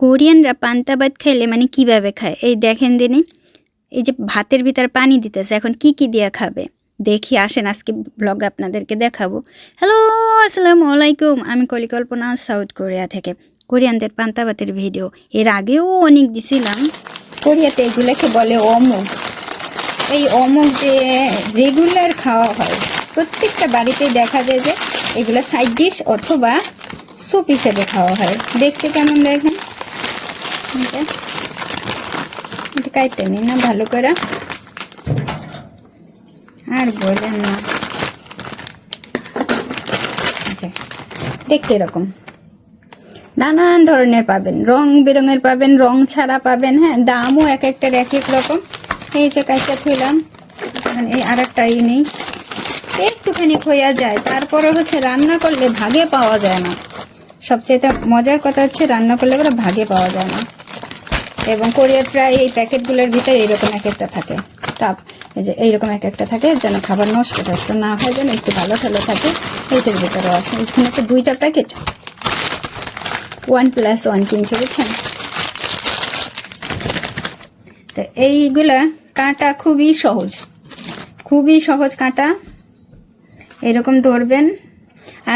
কোরিয়ানরা পান্তা ভাত খাইলে মানে কীভাবে খায় এই দেখেন দিনই এই যে ভাতের ভিতর পানি দিতেছে এখন কি কি দিয়ে খাবে? দেখি, আসেন, আজকে ব্লগে আপনাদেরকে দেখাবো। হ্যালো আসসালামু আলাইকুম। আমি কলিকল্পনা, সাউথ কোরিয়া থেকে। কোরিয়ানদের পান্তা ভাতের ভিডিও। এর আগেও অনেক দিছিলাম। কোরিয়াতে এগুলোকে বলে অমুক এই অমুক যে রেগুলার খাওয়া হয়, প্রত্যেকটা বাড়িতেই দেখা যায় যে এগুলো সাইড ডিশ অথবা স্যুপ হিসেবে খাওয়া হয়। দেখতে কেমন দেখেন? এটা কাইতে নিই না ভালো করে। আর বলেন না। আচ্ছা দেখতে এরকম। নানান ধরনের পাবেন। রং বেরঙের পাবেন, রং ছাড়া পাবেন হ্যাঁ দামও এক একটার এক এক রকম। এই যে কাজটা থইলাম মানে এই আর একটা নেই। একটুখানি খোয়া যায় তারপরে হচ্ছে রান্না করলে ভাগে পাওয়া যায় না। সবচেয়ে মজার কথা হচ্ছে, রান্না করলে ওরা ভাগে পাওয়া যায় না। এবং কোরিয়ার প্রায় এই প্যাকেটগুলোর ভিতরে এইরকম এক একটা থাকে। তাপ এই যে এইরকম এক একটা থাকে, যেন খাবার নষ্ট টষ্ট না হয়, যেন একটু ভালো ভালো থাকে এইটার ভিতরেও আছে। এখানে তো দুইটা প্যাকেট। ওয়ান প্লাস ওয়ান কিনছে, বুঝছেন? তো এইগুলা কাঁটা খুবই সহজ। খুবই সহজ কাটা। এরকম ধরবেন।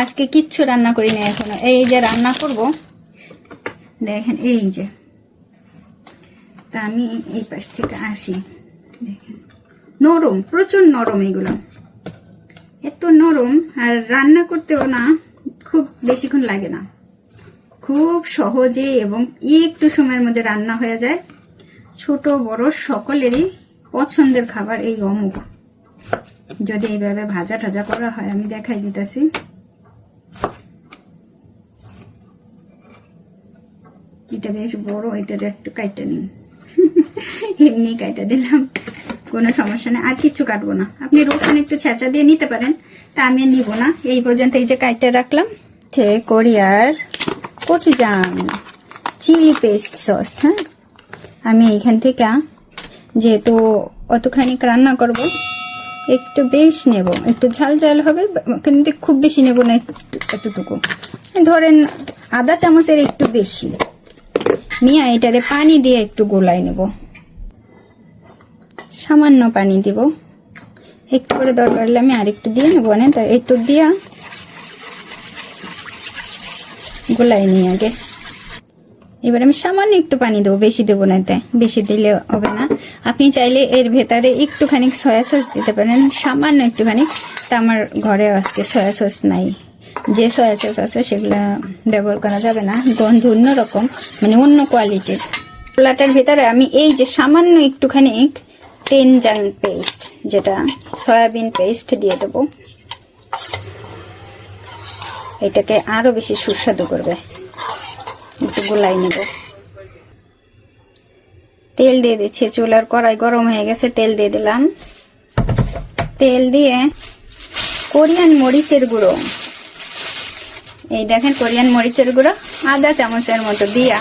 আজকে কিচ্ছু রান্না করি না এখনও। এই যে রান্না করব, দেখেন, এই যে। তা আমি এই পাশ থেকে আসি, দেখেন। নরম, প্রচুর নরম এগুলো। এত নরম, আর রান্না করতেও না, খুব বেশিক্ষণ লাগে না। খুব সহজে এবং একটু সময়ের মধ্যে রান্না হয়ে যায়। ছোট, বড় সকলেরই পছন্দের খাবার এই অমুক। যদি এইভাবে ভাজা টাজা করা হয়, আমি দেখাই দিতেছি। এটা বেশ বড় এটার একটু কাইটা নিন। এমনি কাইটা দিলাম, কোনো সমস্যা নেই, আর কিচ্ছু কাটবো না। আপনি রসুন একটু ছেঁচা দিয়ে নিতে পারেন, তা আমি নিব না। এই পর্যন্ত এই যে কাইটা রাখলাম সে কোরিয়ার কচুজাম চিলি পেস্ট সস হ্যাঁ? আমি এইখান থেকে, যেহেতু অতখানি রান্না করব, একটু বেশ নেব। একটু ঝাল ঝাল হবে, কিন্তু খুব বেশি নেব না, একটু- এতটুকু। ধরেন আধা চামচের একটু বেশি। নিয়ে এটারে পানি দিয়ে একটু গোলাই নেব। সামান্য পানি দিব। একটু করে দরকার হলে আমি আরেকটু দিয়ে নেব, না? তাই একটু দিয়া গোলাই নিই আগে। এবার আমি সামান্য একটু পানি দেবো, বেশি দেবো না তাই বেশি দিলে হবে না। আপনি চাইলে এর ভেতরে একটুখানি সয়া সস দিতে পারেন, সামান্য একটুখানি। তা আমার ঘরে আজকে সয়া সস নাই। যে সয়া সস আছে সেগুলো ব্যবহার করা যাবে না। গন্ধ অন্যরকম মানে অন্য কোয়ালিটির পোলাটার ভেতরে আমি এই যে সামান্য একটুখানি টেনজাং পেস্ট যেটা সয়াবিন পেস্ট দিয়ে দেবো, এটাকে আরও বেশি সুস্বাদু করবে। একটু গোলাই নেব। তেল দিয়ে দিচ্ছি, চুলার কড়াই গরম হয়ে গেছে, তেল দিয়ে দিলাম। তেল দিয়ে কোরিয়ান মরিচের গুঁড়ো। এই দেখেন কোরিয়ান মরিচের গুঁড়ো আধা চামচের মতো দিয়া।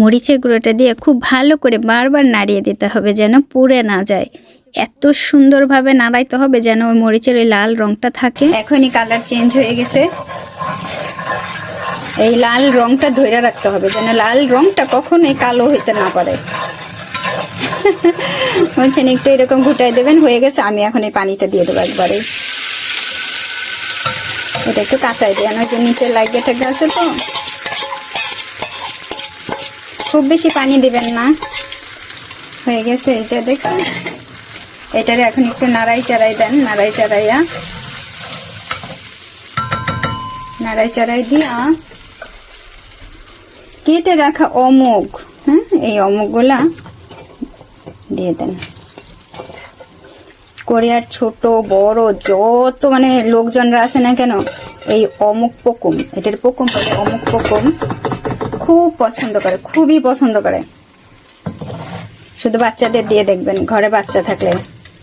মরিচের গুঁড়োটা দিয়ে খুব ভালো করে বারবার নাড়িয়ে দিতে হবে যেন পুড়ে না যায়। এত সুন্দরভাবে নাড়াইতে হবে যেন ওই মরিচের ওই লাল রংটা থাকে। এখনই কালার চেঞ্জ হয়ে গেছে। এই লাল রংটা ধরে রাখতে হবে যেন লাল রংটা কখনোই কালো হইতে না পারে। বলছেন, একটু এরকম ঘুটাই দেবেন, হয়ে গেছে, আমি এখন এই পানিটা দিয়ে দেবো একবারে। এটা একটু কাঁচাই দিয়ে যে নিচে লাগিয়ে থাকে আছে তো। খুব বেশি পানি দিবেন না। হয়ে গেছে এই যে দেখছেন? এটারে এখন একটু নাড়াই চাড়াই দেন, নাড়াই চাড়াইয়া। নাড়াই চাড়াই দিয়া কেটে রাখা অমুক হ্যাঁ এই অমুকগুলা দিয়ে দেন। কোরিয়ার ছোট, বড়, যত মানে লোকজনরা আছে না কেন, এই অমুক পকুম, এটার পকুম বলে অমুক পকুম, খুব পছন্দ করে, খুবই পছন্দ করে। শুধু বাচ্চাদের দিয়ে দেখবেন, ঘরে বাচ্চা থাকলে,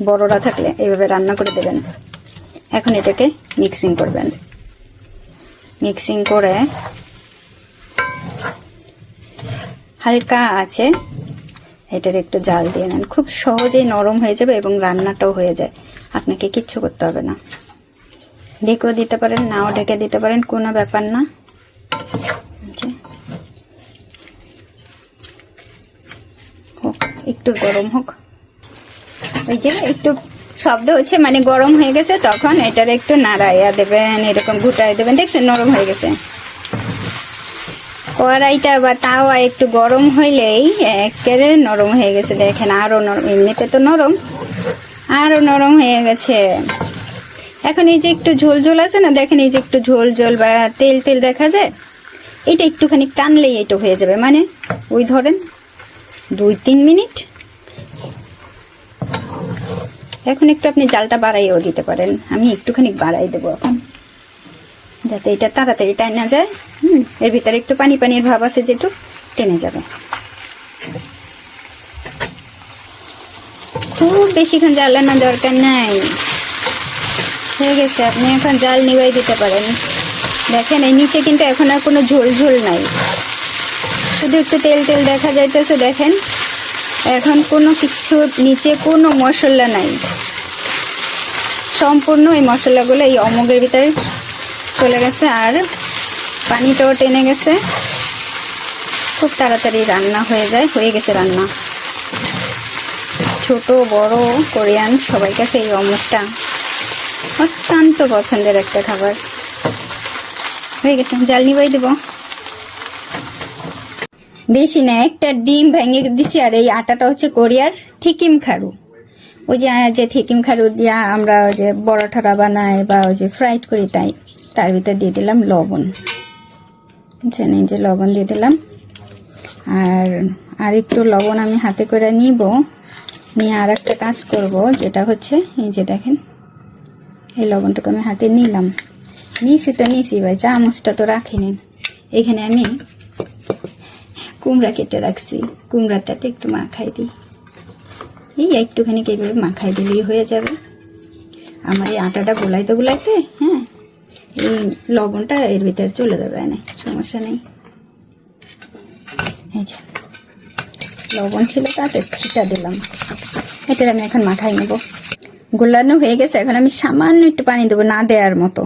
বড়রা থাকলে এইভাবে রান্না করে দেবেন। এখন এটাকে মিক্সিং করবেন। মিক্সিং করে হালকা আছে এটার একটু জাল দিয়ে নেন। খুব সহজেই নরম হয়ে যাবে এবং রান্নাটাও হয়ে যায়। আপনাকে কিচ্ছু করতে হবে না। ঢেকেও দিতে পারেন, নাও ঢেকে দিতে পারেন, কোনো ব্যাপার না। আচ্ছা। হোক, একটু গরম হোক। ওই যে একটু শব্দ হচ্ছে মানে গরম হয়ে গেছে, তখন এটার একটু নাড়াইয়া দেবেন, এরকম ঘুটাই দেবেন, দেখছেন নরম হয়ে গেছে। কড়াইটা বা তাওয়া একটু গরম হইলেই একেবারে নরম হয়ে গেছে। দেখেন আরও নরম, এমনিতে তো নরম আরও নরম হয়ে গেছে। এখন এই যে একটু ঝোল ঝোল আছে না, দেখেন এই যে একটু ঝোল ঝোল বা তেল তেল দেখা যায়, এটা একটুখানি টানলেই এটা হয়ে যাবে। মানে ওই ধরেন দুই তিন মিনিট। এখন একটু আপনি জালটা বাড়াইও দিতে পারেন। আমি একটুখানি বাড়াই দেবো এখন। যাতে এটা তাড়াতাড়ি টাইনা যায়, হুম, এর ভিতরে একটু পানি পানির ভাব আছে যেটু টেনে যাবে। খুব বেশিক্ষণ জ্বালানোর দরকার নাই। হয়ে গেছে, আপনি এখন জাল নিবাই দিতে পারেন। দেখেন, এই নিচে কিন্তু এখন আর কোনো ঝোল ঝোল নাই। শুধু একটু তেল তেল দেখা যাইতেছে, দেখেন। এখন কোনো কিছু নিচে কোনো মশলা নাই। সম্পূর্ণ এই মশলাগুলো এই অমুকের ভিতরে চলে গেছে আর পানিটাও টেনে গেছে। খুব তাড়াতাড়ি রান্না হয়ে যায়, হয়ে গেছে রান্না। ছোট, বড়, কোরিয়ান, সবাই কাছে এই অমুকটা। অত্যন্ত পছন্দের একটা খাবার। হয়ে গেছে জাল নিবাই দেব। বেশি না, একটা ডিম ভেঙে দিছি আর এই আটাটা হচ্ছে কোরিয়ার থিকিম খারু। ওই যে যে থিকিম খারু দিয়া আমরা ওই যে বড়াঠা বানাই বা ওই যে ফ্রাইড করি তাই। তার ভিতর দিয়ে দিলাম লবণ। বুঝছেন? এই যে লবণ দিয়ে দিলাম। আর আর একটু লবণ আমি হাতে করে নিব। নিয়ে আর একটা কাজ করব, যেটা হচ্ছে, এই যে দেখেন, এই লবণটুকু আমি হাতে নিলাম। নিয়েছি তো নিয়েছি ভাই চামচটা তো রাখিনি। এখানে আমি কুমড়া কেটে রাখছি। কুমড়াটাতে একটু মাখাই দিই। এই একটুখানি এইভাবে মাখাই দিলেই হয়ে যাবে। আমার এই আটাটা গোলাইতে গোলাইতে হ্যাঁ? এই লবণটা এর ভিতরে চলে যাবে না সমস্যা নেই। লবণ ছিল তাতে ছিটা দিলাম। এটা আমি এখন মাখাই নেব। গোলানো হয়ে গেছে, এখন আমি সামান্য একটু পানি দেবো, না দেওয়ার মতো।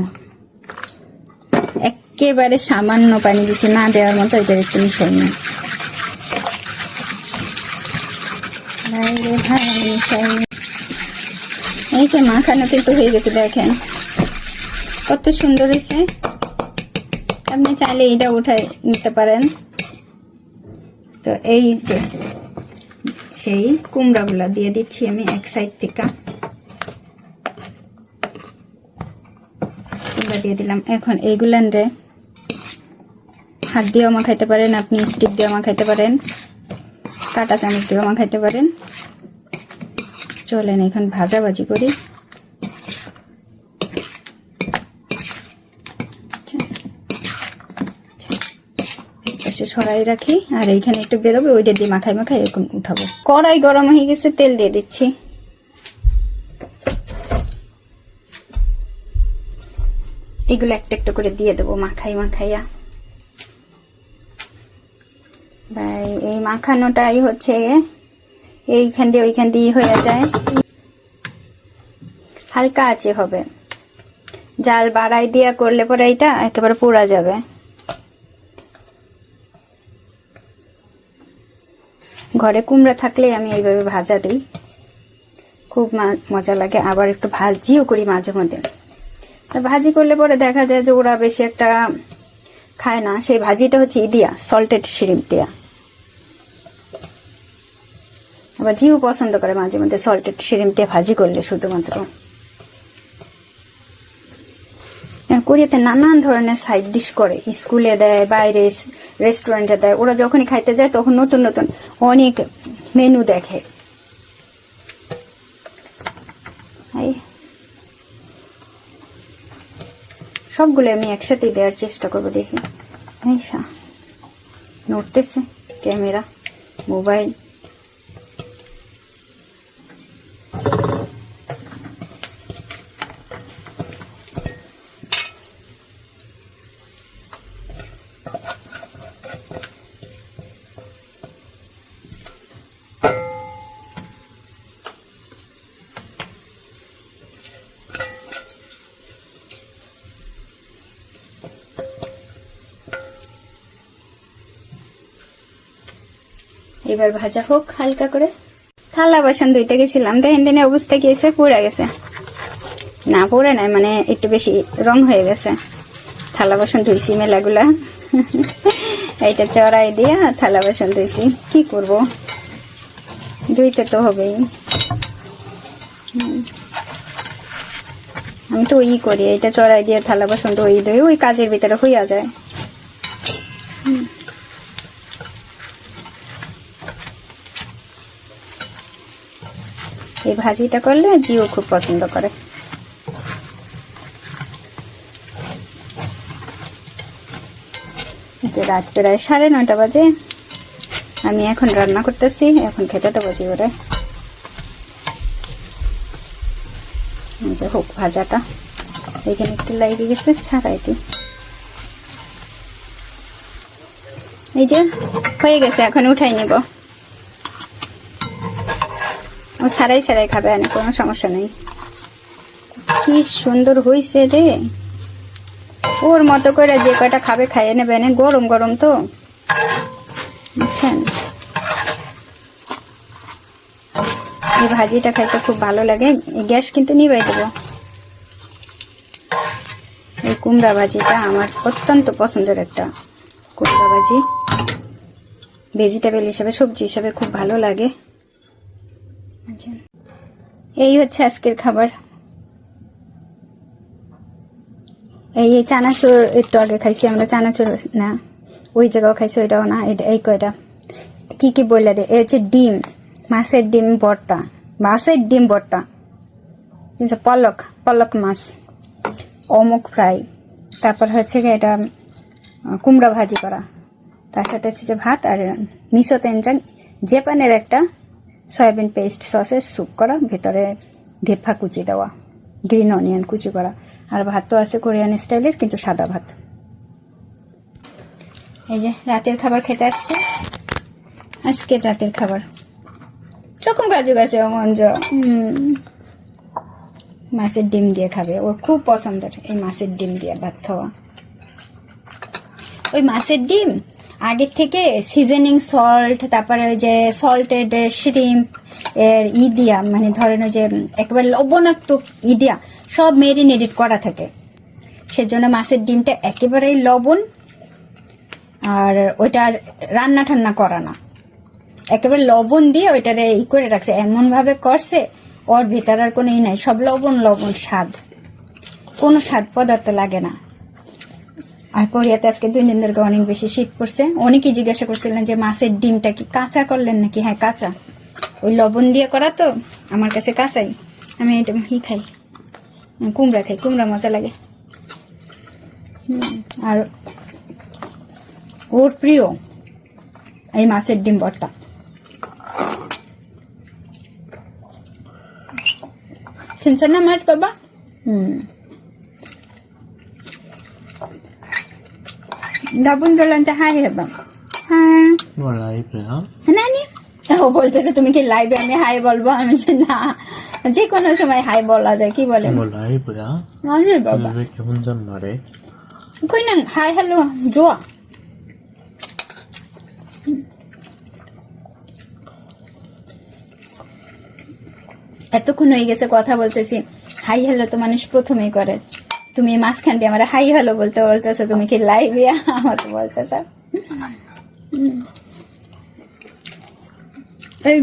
একেবারে সামান্য পানি দিছি, না দেওয়ার মতো এটা একটু মিশাই নিই। এই যে মাখানো কিন্তু হয়ে গেছে, দেখেন। কত সুন্দর হয়েছে। আপনি চাইলে এটা উঠাই নিতে পারেন। তো এই যে সেই কুমড়াগুলা দিয়ে দিচ্ছি আমি এক সাইড থেকে। কুমড়া দিয়ে দিলাম। এখন এইগুলান রে হাত দিয়েও মাখাইতে পারেন, আপনি স্টিক দিয়েও মাখাইতে পারেন, কাটা চামচ দিয়েও মাখাইতে পারেন। চলেন এখন ভাজাভাজি করি। পাশে সরাই রাখি, আর এইখানে একটু বেরোবে, ওইটা দিয়ে মাখাই মাখাই এরকম উঠাবো। কড়াই গরম হয়ে গেছে, তেল দিয়ে দিচ্ছি। এগুলো একটা একটা করে দিয়ে দেবো মাখাই মাখাইয়া। ভাই, এই মাখানোটাই হচ্ছে এইখান দিয়ে ওইখান দিয়ে হয়ে যায়। হালকা আছে হবে। জাল বাড়াই দিয়া করলে পরে এটা একেবারে পোড়া যাবে। ঘরে কুমড়া থাকলে আমি এইভাবে ভাজা দিই। খুব মজা লাগে। আবার একটু ভাজিও করি মাঝে মধ্যে। ভাজি করলে পরে দেখা যায় যে ওরা বেশি একটা খায় না। সেই ভাজিটা হচ্ছে ইদিয়া সল্টেড শিরিপ দেয়া। আবার জিও পছন্দ করে মাঝে মধ্যে সল্টেড শিরিম দিয়ে ভাজি করলে শুধুমাত্র আর কোরিয়াতে নানান ধরনের সাইড ডিশ করে। স্কুলে দেয়, বাইরে রেস্টুরেন্টে দেয়। ওরা যখনই খাইতে যায়, তখন নতুন নতুন অনেক মেনু দেখে। সবগুলো আমি একসাথে দেওয়ার চেষ্টা করব, দেখি। নড়তেছে। Camera, mobile. এবার ভাজা হোক হালকা করে। থালা বাসন ধুইতে গেছিলাম, দেখেন দিনে অবস্থা কি হয়েছে, পুড়ে গেছে। না, পড়ে নাই মানে একটু বেশি রং হয়ে গেছে। থালা বাসন ধুইছি মেলাগুলা। এইটা চড়াই দিয়া থালা বাসন ধুইছি। কি করব? ধুইতে তো হবেই। আমি তো ওই করি এটা চড়াই দিয়ে থালা বাসন ধুই ধুই ওই কাজের ভিতরে হইয়া যায়। এই ভাজিটা করলে জিও খুব পছন্দ করে। রাত প্রায় সাড়ে নটা বাজে, আমি এখন রান্না করতেছি, এখন খেতে দেবো জিওরে। যে হোক ভাজাটা, এখানে একটু লাগিয়ে গেছে ছাড়াইটি এই যে, হয়ে গেছে, এখন উঠাই নিব। ও ছাড়াই ছাড়াই খাবে না কোনো সমস্যা নেই। কি সুন্দর হইছে রে। ওর মতো করে যে কয়টা খাবে খাইয়ে নেবে না গরম গরম তো। বুঝছেন? এই ভাজিটা খাইতে খুব ভালো লাগে গ্যাস কিন্তু নিবাই দেবো। এই কুমড়া ভাজিটা আমার অত্যন্ত পছন্দের একটা কুমড়া ভাজি। ভেজিটেবল হিসেবে, সবজি হিসাবে খুব ভালো লাগে। আচ্ছা। এই হচ্ছে আজকের খাবার। এই এই চানাচুর একটু আগে খাইছি, আমরা চানাচুর না, ওই জায়গাও খাইছি, ওইটাও না, এটা এই কয়টা? কি কি বললে দে? এই হচ্ছে ডিম, মাছের ডিম ভর্তা, মাছের ডিম ভর্তা। পলক পলক মাছ, অমুক ফ্রাই। তারপর হচ্ছে এটা, কুমড়া ভাজি করা। তার সাথে হচ্ছে যে ভাত আর মিশো তেনজাং, জাপানের একটা সয়াবিন পেস্ট সসের স্যুপ করা, ভেতরে ধেফা কুচি দেওয়া গ্রিন অনিয়ন কুচি করা, আর ভাত তো আছে কোরিয়ান স্টাইলের, কিন্তু সাদা ভাত। এই যে রাতের খাবার খেতে আসছে। আজকে রাতের খাবার। চকম কাজু গাছে মঞ্জ মাছের ডিম দিয়ে খাবে। ওর খুব পছন্দের এই মাছের ডিম দিয়ে ভাত খাওয়া। ওই মাছের ডিম আগের থেকে সিজনিং সল্ট তারপরে ওই যে সল্টেড শ্রিম্প এর ই দিয়া মানে ধরেন ওই যে একেবারে লবণাক্ত ই দিয়া সব মেরিনেটেড করা থাকে। সেজন্য মাছের ডিমটা একেবারেই লবণ, আর ওইটা আর রান্না ঠান্না করা না। একেবারে লবণ দিয়ে ওইটারে ই করে রাখছে। এমন ভাবে করছে, ওর ভেতর আর কোনো ই নাই। সব লবণ লবণ স্বাদ। কোনো স্বাদ পদার্থ লাগে না। আর কোরিয়াতে আজকে দুই দিন অনেক বেশি শীত পড়ছে। অনেকেই জিজ্ঞাসা করছিলেন যে, মাছের ডিমটা কি কাঁচা করলেন নাকি? হ্যাঁ কাঁচা। ওই লবণ দিয়ে করা তো, আমার কাছে কাঁচাই। আমি এটা ই খাই, কুমড়া খাই, কুমড়া মজা লাগে। আর ওর প্রিয়, এই মাছের ডিম ভর্তা। শুনছেন না মাছ বাবা? হুম। হাই হ্যাঁ. নানি ও বলতেছে তুমি কি লাইভে আমি হাই বলব আমি না যে কোনো সময় হাই বলা যায় কি বলে কেমন জন্ম রে কই না হাই হ্যালো জোয়া এতক্ষণ হয়ে গেছে কথা বলতেছি হাই হ্যালো তো মানুষ প্রথমেই করে তুমি মাঝখান দিয়ে আমার হাই হ্যালো বলতে বলতেছো, তুমি কি লাইভে আমাকে বলতেছ। এই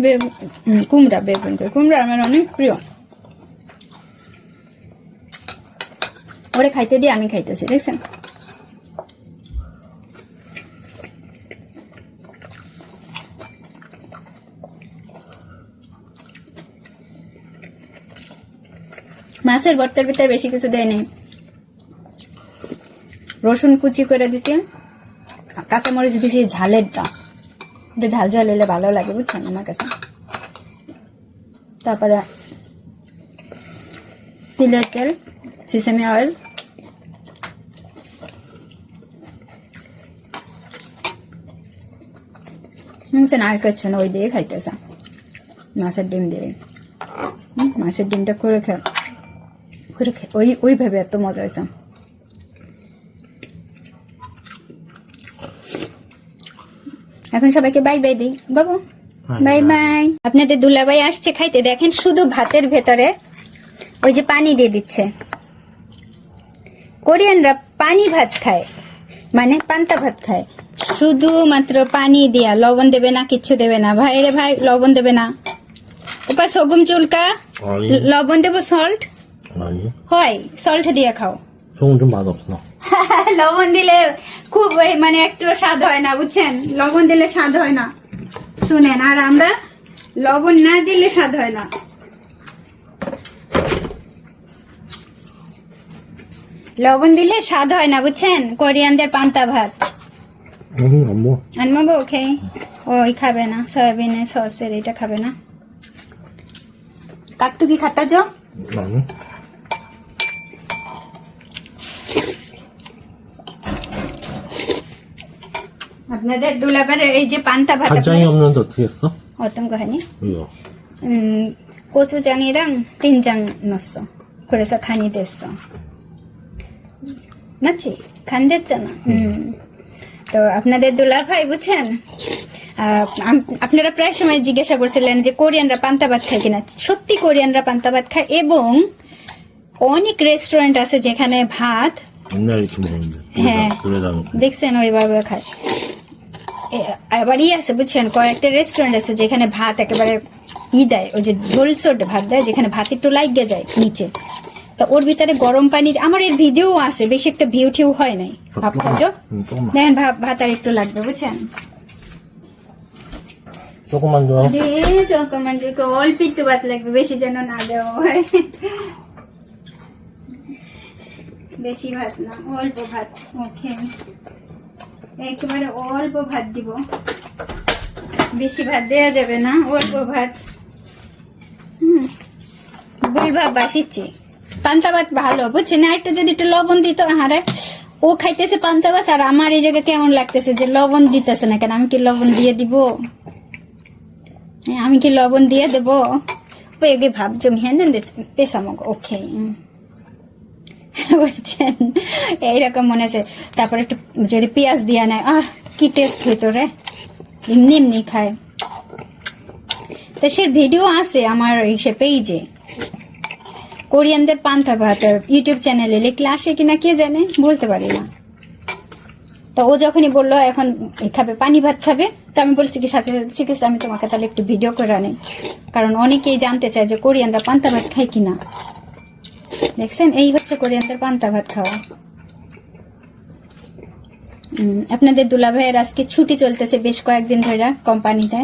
কুমড়া বেগুন কুমড়া আমার অনেক প্রিয়। ওরে খাইতে দিয়ে আমি খাইতেছি, দেখছেন? মাছের ভর্তার ভিতরে বেশি কিছু দেয় নেই। রসুন কুচি করে দিছি। কাঁচামরিচ দিছি ঝালেরটা এটা ঝাল ঝাল হলে ভালো লাগে, বুঝছেন আমার কাছে। তারপরে তিলের তেল, সিসেমি অয়েল। শুনছেন আর খাচ্ছে না ওই দিয়ে খাইতেছে। মাছের ডিম দিয়ে। মাছের ডিমটা করে খা করে ওই ওইভাবে এত মজা হয়েছে। এখন সবাইকে বাই বাই দিই বাবু বাই বাই আপনাদের দুলাভাই আসছে খাইতে দেখেন শুধু ভাতের ভেতরে ওই যে পানি দিয়ে দিচ্ছে কোরিয়ানরা পানি ভাত খায় মানে পান্তা ভাত খায় শুধুমাত্র পানি দিয়া লবণ দেবে না কিচ্ছু দেবে না ভাই রে ভাই লবণ দেবে না ওপা সগুম চুলকা 아니 লবণ দেবো সল্ট 아니 হয় সল্ট দিয়ে খাও 소금 좀 맛없어 লবণ দিলে খুব মানে একটু স্বাদ হয় না বুঝছেন? লবণ দিলে স্বাদ হয় না। শুনেন আর আমরা লবণ না দিলে স্বাদ হয় না। লবণ দিলে স্বাদ হয় না বুঝছেন? কোরিয়ানদের পান্তা ভাত। আনমগো ওকে ওই খাবে না সয়াবিনের সসের এটা খাবে না। কাকতুকি খাতা যো আপনাদের দুলাবার এই যে পান্তা ভাত 간장이 없는데 어떻게 했어? 어떤 거 하니? 이거 음, 고추장이랑 된장 넣었어. 그래서 간이 됐어. 맞지? 간 됐잖아. 음. তো আপনাদের দুলা ভাই বুঝছেন আহ, আম- আপনারা প্রায় সময় জিজ্ঞাসা করছিলেন যে কোরিয়ানরা পান্তা ভাত খায় কিনা সত্যি কোরিয়ানরা পান্তা ভাত খায় এবং অনেক রেস্টুরেন্ট আছে যেখানে ভাত 옛날에 이렇게 먹는데 হ্যাঁ 그래다 놓고 দেখছেন ওইভাবে খায় এ- আবারই আছে বুঝছেন? কয়েকটা রেস্টুরেন্ট আছে যেখানে ভাত একেবারে ই দেয় ওই যে ঝোলসোট ভাত দেয় যেখানে ভাত একটু লাইগে যায় নিচে। তা ওর ভিতরে গরম পানি আমার এর ভিডিও আছে বেশি একটা ভিউ ঠিউ হয় নাই। দেখেন ভাত আর একটু লাগবে বুঝছেন? অল্প একটু ভাত লাগবে বেশি যেন না দেওয়া হয়। বেশি ভাত না অল্প ভাত ওকে। একেবারে অল্প ভাত দিব। বেশি ভাত দেওয়া যাবে না অল্প ভাত। হুম। বুলভা বাসিচ্ছি। পান্তা ভাত ভালো বুঝছেন? আর একটু যদি একটু লবণ দিত হারে ও খাইতেছে পান্তা ভাত আর আমার এই জায়গায় কেমন লাগতেছে যে লবণ দিতেছে না কেন? আমি কি লবণ দিয়ে দিব? হ্যাঁ, আমি কি লবণ দিয়ে দেবো? ওই ভাব ভাবছ হ্যাঁ পেশামক ওকে বুঝছেন এইরকম মনে আছে। তারপরে একটু যদি পেঁয়াজ দিয়ে নেয়, আহ, কি টেস্ট হইতো রে? এমনি এমনি খায়। তো সে ভিডিও আছে আমার সে পেজে কোরিয়ানদের পান্তা ভাত ইউটিউব চ্যানেলে লিখলে আসে কিনা কে জানে? বলতে পারি না। তো ও যখনই বলল, এখন খাবে, পানি ভাত খাবে? তো আমি বলছি কি, সাথে সাথে, ঠিক আছে, আমি তোমাকে তাহলে একটু ভিডিও করে আনি। কারণ অনেকেই জানতে চায় যে কোরিয়ানরা পান্তা ভাত খায় কিনা। দেখছেন? এই হচ্ছে কোরিয়ানদের পান্তা ভাত খাওয়া। আপনাদের দুলা ভাইয়ের আজকে ছুটি চলতেছে বেশ কয়েকদিন ধরে কোম্পানিতে।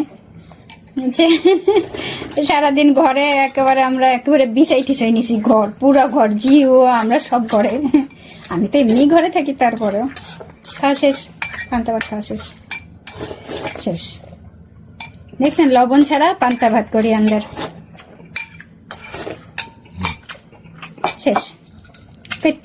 সারাদিন ঘরে একেবারে আমরা একেবারে বিছাই টিছাই নিছি, ঘর, পুরো ঘর, জিও, আমরা সব ঘরে। আমি তো এমনি ঘরে থাকি, তারপরেও। খাওয়া শেষ, পান্তা ভাত খাওয়া শেষ। শেষ। দেখছেন, লবণ ছাড়া পান্তা ভাত করি আমাদের শেষ পেট